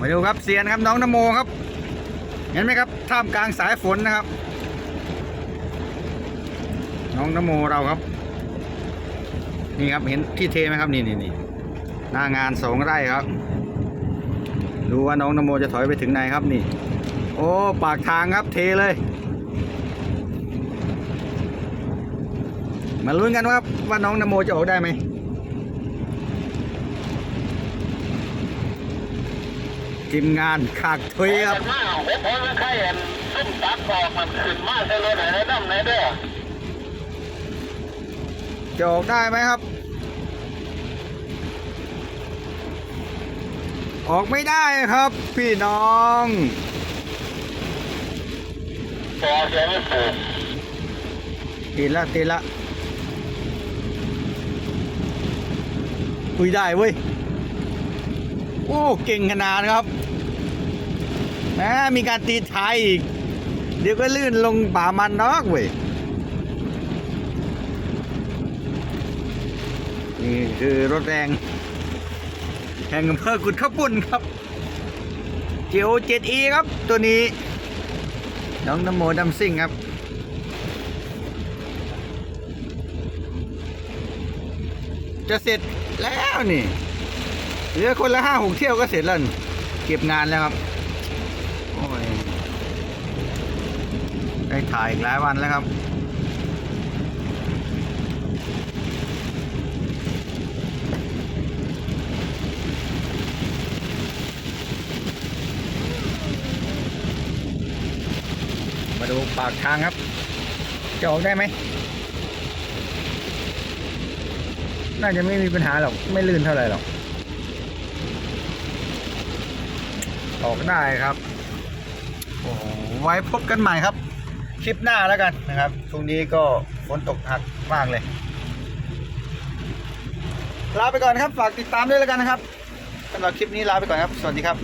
มาดูครับเซียนครับน้องนโมครับ เห็นไหมครับท่ามกลางสายฝนนะครับ น้องนโมเราครับ นี่ครับเห็นที่เทไหมครับนี่นี่นี่หน้างานสองไร่ครับ ดูว่าน้องนโมจะถอยไปถึงไหนครับนี่ โอ้ปากทางครับเทเลยมาลุ้นกันว่าว่าน้องนโมจะออกได้ไหม ทีมงานขากทุยครับมาเฮ็ดผลไข่อันซุ่มตักออกมันขึ้นมาใส่รถไหนได้น้ำไหนเด้อจะอกได้ไหมครับ ออกไม่ได้ครับ พี่น้องพอเสียไม่ปลูกติดละติดละคุยได้เว้ย โอ้เก่งขนาดครับแหมมีการตีท้ายอีก เดี๋ยวก็ลื่นลงป่ามันนอกเว้ยนี่คือรถแรงแห่งอำเภอกุดข้าวปุ้นครับเจียวเจ็ดอีครับ ตัวนี้ น้องน้ำโมดัมซิ่งครับจะเสร็จแล้วนี่ เหลือคนละห้าหกเที่ยวก็เสร็จแล้วเก็บงานแล้วครับโอ้ยได้ถ่ายอีกหลายวันแล้วครับมาดูปากทางครับ จะออกได้ไหม น่าจะไม่มีปัญหาหรอก ไม่ลื่นเท่าไหร่หรอก ออกได้ครับ โอ้ไว้พบกันใหม่ครับ คลิปหน้าแล้วกันนะครับช่วงนี้ก็ฝนตกหักมากเลย ลาไปก่อนครับ ฝากติดตามด้วยแล้วกันนะครับสำหรับคลิปนี้ลาไปก่อนครับ สวัสดีครับ